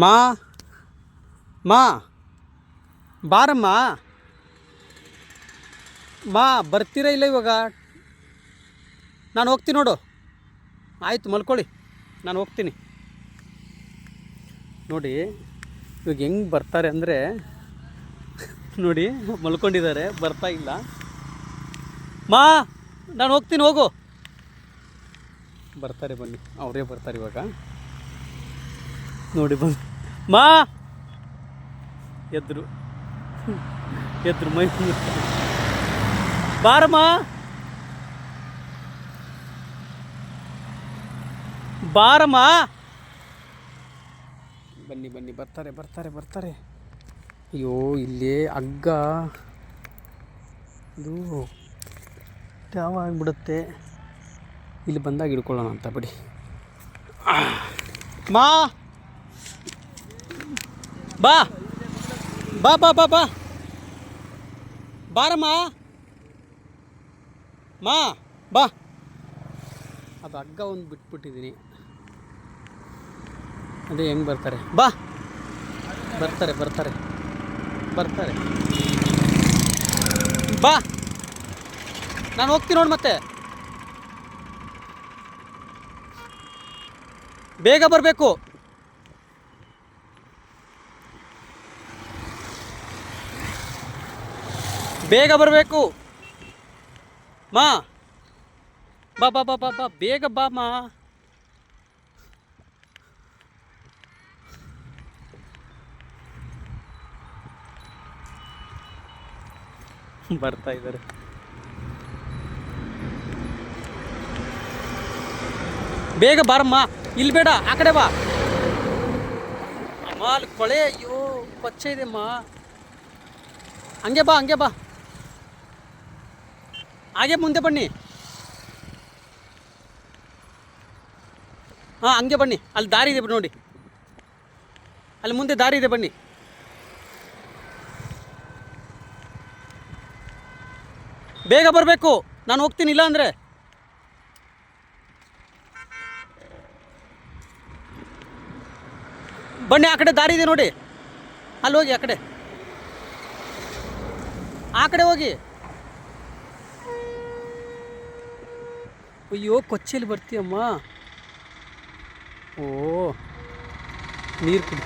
ಮಾ ಮಾ, ಬಾರಮ್ಮ. ಮಾ, ಬರ್ತೀರಾ ಇಲ್ಲ ಇವಾಗ? ನಾನು ಹೋಗ್ತೀನಿ ನೋಡು. ಆಯಿತು, ಮಲ್ಕೊಳ್ಳಿ. ನಾನು ಹೋಗ್ತೀನಿ. ನೋಡಿ, ಇವಾಗ ಹೆಂಗೆ ಬರ್ತಾರೆ ಅಂದರೆ, ನೋಡಿ, ಮಲ್ಕೊಂಡಿದ್ದಾರೆ, ಬರ್ತಾ ಇಲ್ಲ. ಮಾ, ನಾನು ಹೋಗ್ತೀನಿ, ಹೋಗು. ಬರ್ತಾರೆ ಬನ್ನಿ, ಅವರೇ ಬರ್ತಾರೆ ಇವಾಗ. ನೋಡಿ ಬಂದು. ಮಾ! ಎದ್ರು. ಎದ್ರು ಮೈ ಬಾರಮ್ಮ ಬಾರಮ್ಮ ಬನ್ನಿ ಬನ್ನಿ, ಬರ್ತಾರೆ ಬರ್ತಾರೆ ಬರ್ತಾರೆ. ಅಯ್ಯೋ, ಇಲ್ಲಿ ಹಗ್ಗ. ಇದು ಯಾವ ಆಗಿಬಿಡುತ್ತೆ? ಇಲ್ಲಿ ಬಂದಾಗ ಹಿಡ್ಕೊಳ್ಳೋಣ ಅಂತ ಬಿಡಿ. ಮಾ! ಬಾ. ಬಾ ಬಾ ಬಾ ಬಾ. ಬಾರಮ್ಮ. ಮಾ ಬಾ. ಅದು ಹಗ್ಗ ಒಂದು ಬಿಟ್ಬಿಟ್ಟಿದ್ದೀನಿ. ಅದೇ ಹೆಂಗೆ ಬರ್ತಾರೆ? ಬಾ. ಬರ್ತಾರೆ ಬರ್ತಾರೆ. ಬರ್ತಾರೆ. ಬಾ. ನಾನು ಹೋಗ್ತೀನಿ ನೋಡಿ ಮತ್ತೆ. ಬೇಗ ಬರಬೇಕು. ಬೇಗ ಬರಬೇಕು. ಮಾ. ಬಾ ಬಾ ಬಾ ಬಾ ಬಾ, ಬೇಗ ಬಾ, ಮಾ. ಬರ್ತಾ ಇದ್ದಾರೆ. ಬೇಗ ಬಾರಮ್ಮ. ಇಲ್ಲಿ ಬೇಡ, ಆ ಕಡೆ ಬಾ. ಅಮ್ಮ ಅಲ್ಲಿ ಕೊಳೆ, ಅಯ್ಯೋ ಕೊಚ್ಚೆ ಇದೆಮ್ಮ ಹಂಗೆ ಬಾ ಹಂಗೆ ಬಾ. ಹಾಗೆ ಮುಂದೆ ಬನ್ನಿ. ಹಾಂ, ಹಂಗೆ ಬನ್ನಿ. ಅಲ್ಲಿ ದಾರಿ ಇದೆ ನೋಡಿ. ಅಲ್ಲಿ ಮುಂದೆ ದಾರಿ ಇದೆ ಬನ್ನಿ. ಬೇಗ ಬರಬೇಕು. ನಾನು ಹೋಗ್ತೀನಿ, ಇಲ್ಲ ಅಂದರೆ. ಬನ್ನಿ, ಆ ಕಡೆ ದಾರಿ ಇದೆ ನೋಡಿ. ಅಲ್ಲಿ ಹೋಗಿ, ಆ ಕಡೆ. ಆ ಕಡೆ ಹೋಗಿ. అయ్యో కొచ్చేలు పడితే అమ్మా. ఓ నీర్పుడు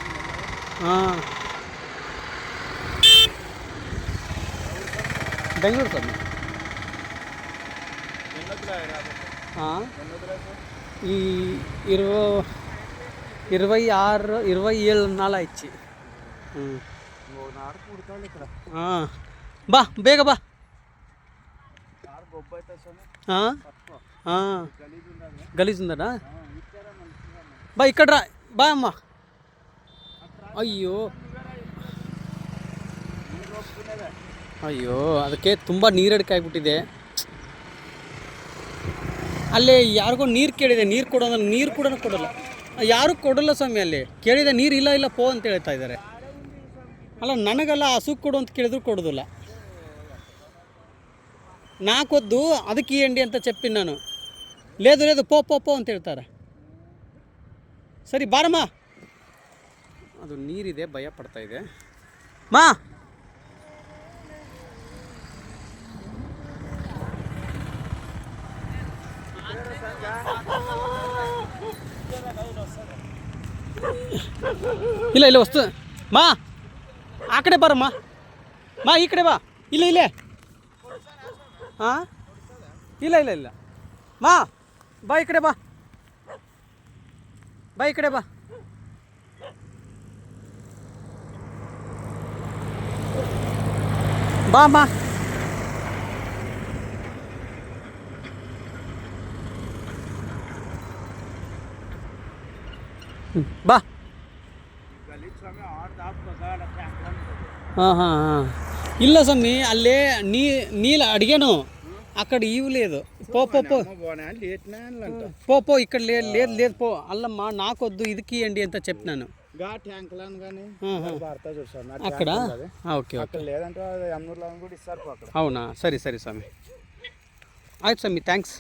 బెంగళూరు సార్ ఈ ఇరవై ఇరవై ఆరు ఇరవై ఏళ్ళ నాలా ఇచ్చి. బా బేగ బా. ఆ? ఆ. గలీజ్ ఉందడా బా ఇక్కడ రా బా అమ్మ ಅಯ್ಯೋ ಅಯ್ಯೋ ಅದಕ್ಕೆ ತುಂಬ ನೀರಡಿಕೆ ಆಗಿಬಿಟ್ಟಿದೆ ಅಲ್ಲಿ ಯಾರಿಗೋ ನೀರು ಕೇಳಿದೆ ನೀರು ಕೊಡೋದ್ರೆ ನೀರು ಕೂಡ ಕೊಡಲ್ಲ ಯಾರು ಕೊಡಲ್ಲ ಸ್ವಾಮಿ ಅಲ್ಲಿ ಕೇಳಿದೆ ನೀರು ಇಲ್ಲ ಇಲ್ಲ ಪೋ ಅಂತ ಹೇಳ್ತಾ ಇದ್ದಾರೆ ಅಲ್ಲ ನನಗೆಲ್ಲ ಹಸು ಕೊಡು ಅಂತ ಕೇಳಿದ್ರು ಕೊಡೋದಿಲ್ಲ ನಾಲ್ಕೊದ್ದು ಅದಕ್ಕೆ ಈ ಎಂಡಿ ಅಂತ చెప్పిన ನಾನು ಲೇದು ಲೇದು ಪೋ ಪೋ ಪೋ ಅಂತ ಹೇಳ್ತಾರೆ. ಸರಿ ಬಾರಮ್ಮ. ಅದು ನೀರಿದೆ ಭಯ ಪಡ್ತಾ ಇದೆ. ಮಾ. ಇಲ್ಲ ಇಲ್ಲ ವಸ್ತು. ಮಾ ಆ ಕಡೆ ಬಾರಮ್ಮ. ಮಾ ಈ ಕಡೆ ಬಾ. ಇಲ್ಲ ಇಲ್ಲೇ. ಹಾಂ ಇಲ್ಲ ಇಲ್ಲ ಇಲ್ಲ. ಮಾ. ಬಾ ಈ ಕಡೆ ಬಾ. ಬಾ ಈ ಕಡೆ ಬಾ. ಬಾ ಹ್ಮ್, ಬಾ. ಹಾಂ ಹಾಂ ಹಾಂ. ಇಲ್ಲ ಸ್ವಾಮಿ ಅಲ್ಲೇ ನೀ ನೀಲ ಅಡಿಗೆನು. అక్కడ ఈవు లేదు. పోపో పోపో ఇక్కడ లేదు లేదు లేదు పో. అల్లమ్మా నాకొద్దు ఇదికి అండి అంత చెప్పినాను అక్కడ? ఓకే లేదంటే అవునా? సరే సరే స్వామి. ಆಯ್ತು స్వామి థ్యాంక్స్